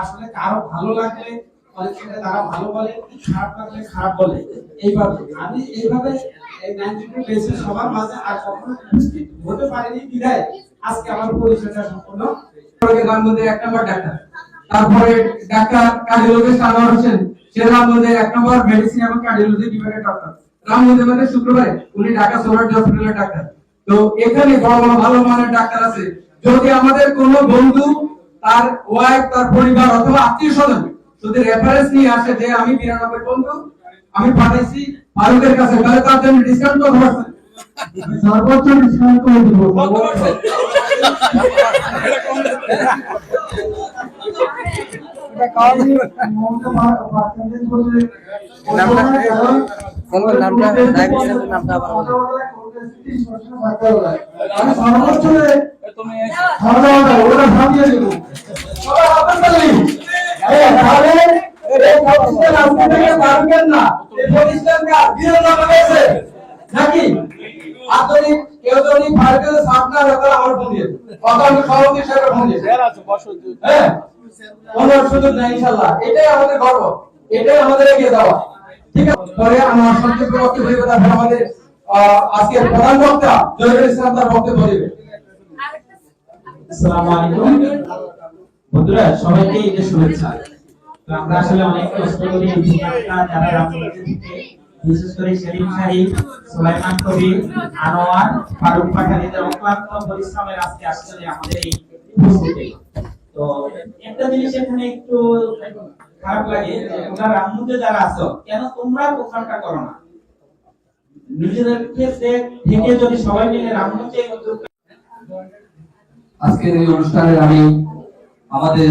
আসলে কারও ভালো লাগলে তারা ভালো বলে খারাপ লাগলে খারাপ বলে। এইভাবে, আমি এইভাবে সবার মাঝে আর কখনো হতে পারিনি আজকে আমার পরিচয়টা সম্পূর্ণ। ডাক্তার। শুক্রবারে উনি ঢাকা হসপিটালের ডাক্তার তো এখানে বড় বড় ভালো মানের ডাক্তার আছে। যদি আমাদের কোনো বন্ধু তার ওয়াইফ তার পরিবার অথবা আত্মীয় স্বজন যদি রেফারেন্স নিয়ে আসে যে আমি বিরানব্বই বন্ধু আমি পাঠাইছি ফারুকের কাছে তাহলে তার জন্য ডিসকাউন্ট কত পার্সেন্ট সর্বোচ্চ ডিসকাউন্ট করে দিব। বলবেন নামটা ডায়াবেটিসের নামটা আবার বলুন। নাকি? আধুনিক কেউ যদি ফার্কেল সাপনা রাখা আমার ফোন দিয়ে কত আমি সভাপতি সাহেবের ফোন দিয়ে হ্যাঁ? কোনো সুযোগ নাই ইনশাআল্লাহ। এটাই আমাদের গর্ব। এটাই আমাদের এগিয়ে যাওয়া। ঠিক আছে? পরে আমার সংক্ষিপ্ত বক্তব্য দেবে তারপর আমাদের আহ, আজকের প্রধান বক্তা জহিরুল ইসলাম তার বক্তব্য দেবে। আসসালামু আলাইকুম। বন্ধুরা সবাইকে ঈদের শুভেচ্ছা। আমরা আসলে অনেক কষ্ট করে যারা বিশেষ করে সেলিম সুলাইমান কবির, আনোয়ার, ফারুক পাঠানিদের অক্লান্ত পরিশ্রমের আজকে আসলে আমাদের এই তো একটা জিনিস এখানে একটু খারাপ লাগে তোমরা যারা আছো, কেন তোমরা করো না? থেকে যদি সবাই মিলে উদ্যোগটা আজকের এই অনুষ্ঠানে আমি আমাদের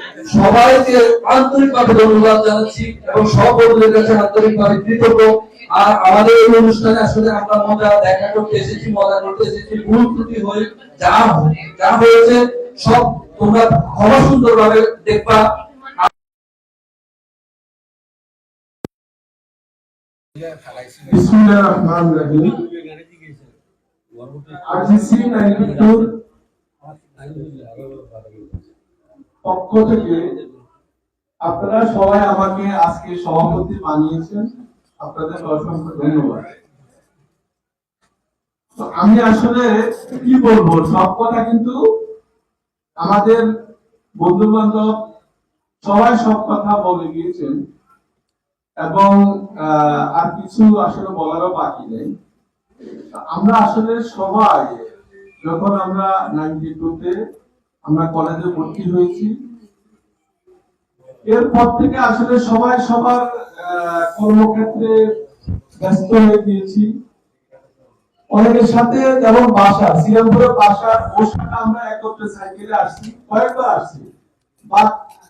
সবাইকে আন্তরিকভাবে ধন্যবাদ জানাচ্ছি এবং সব কাছে আন্তরিকভাবে কৃতজ্ঞ। আর আমাদের এই অনুষ্ঠানে আসলে আমরা মজা দেখা করতে এসেছি মজা করতে এসেছি। ভুল ত্রুটি হয়ে যা যা হয়েছে সব তোমরা ক্ষমা সুন্দরভাবে দেখবা। বিসমিল্লাহির রহমানির রহিম। আরজিসি 92 পক্ষ থেকে আপনারা সবাই আমাকে আজকে সভাপতি বানিয়েছেন। আপনাদের অসংখ্য ধন্যবাদ। আমি আসলে কি বলব, সব কথা কিন্তু আমাদের বন্ধু বান্ধব সবাই সব কথা বলে গিয়েছেন এবং আর কিছু আসলে বলারও বাকি নেই। আমরা আসলে সবাই, যখন আমরা নাইনটি টুতে আমরা কলেজে ভর্তি হয়েছি। এরপর থেকে আসলে সবাই সবার কর্মক্ষেত্রে ব্যস্ত হয়ে গিয়েছি। অনেকের সাথে যেমন বাসা শ্রীরামপুরের ওর সাথে আমরা একত্রে সাইকেলে আসছি, কয়েকবার আসছি। বা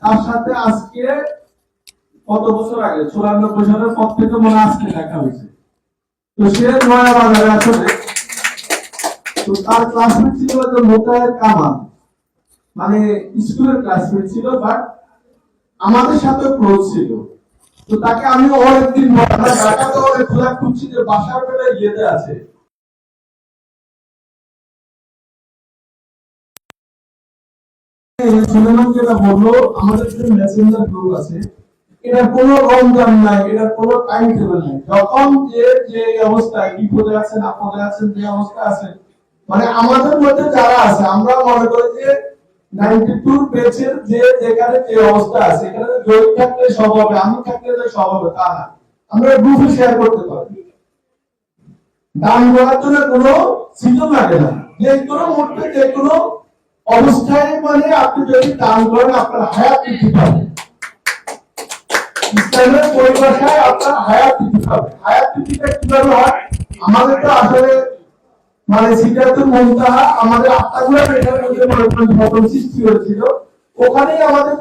তার সাথে আজকে কত বছর আগে? চুরানব্বই সালের পর থেকে মনে আজকে দেখা হয়েছে। তো সে নয়া বাজারে আসলে, তো তার ক্লাসমেট ছিল মোতায়ের কামাল। মানে স্কুলের ক্লাসমেট ছিল বাট আমাদের সাথে ক্লোজ ছিল। তো তাকে আমি খোঁজা খুঁজছি যে বাসার ইয়েতে আছে। যেটা বলল, আমাদের মেসেঞ্জার গ্রুপ আছে কোনো নাই, এটার কোনো টাইম নাই। যে যে অবস্থায় যে অবস্থা মানে আমাদের মধ্যে যারা আছে, আমরা মনে করি যে নাইনটি টু পেজের যে যেখানে যে অবস্থা আছে, এখানে থাকলে সব হবে, আমি থাকলে সব হবে, তা না। আমরা গ্রুপে শেয়ার করতে পারি দান করার জন্য কোনো সিজন লাগে না। যে কোনো মুহূর্তে, যে কোনো অবস্থায় মানে আপনি যদি দান করেন, আপনার হায়াত বৃদ্ধি পাবে। ইসলামের পরিভাষায় আপনার হায়াত বৃদ্ধি পাবে। হায়াত বৃদ্ধিটা কীভাবে হয়? আমাদের তো আসলে মানে সিদ্ধার্থ মুনতাহা আমাদের আত্মাগুলো এখানে মধ্যে সৃষ্টি হয়েছিল। ওখানেই আমাদের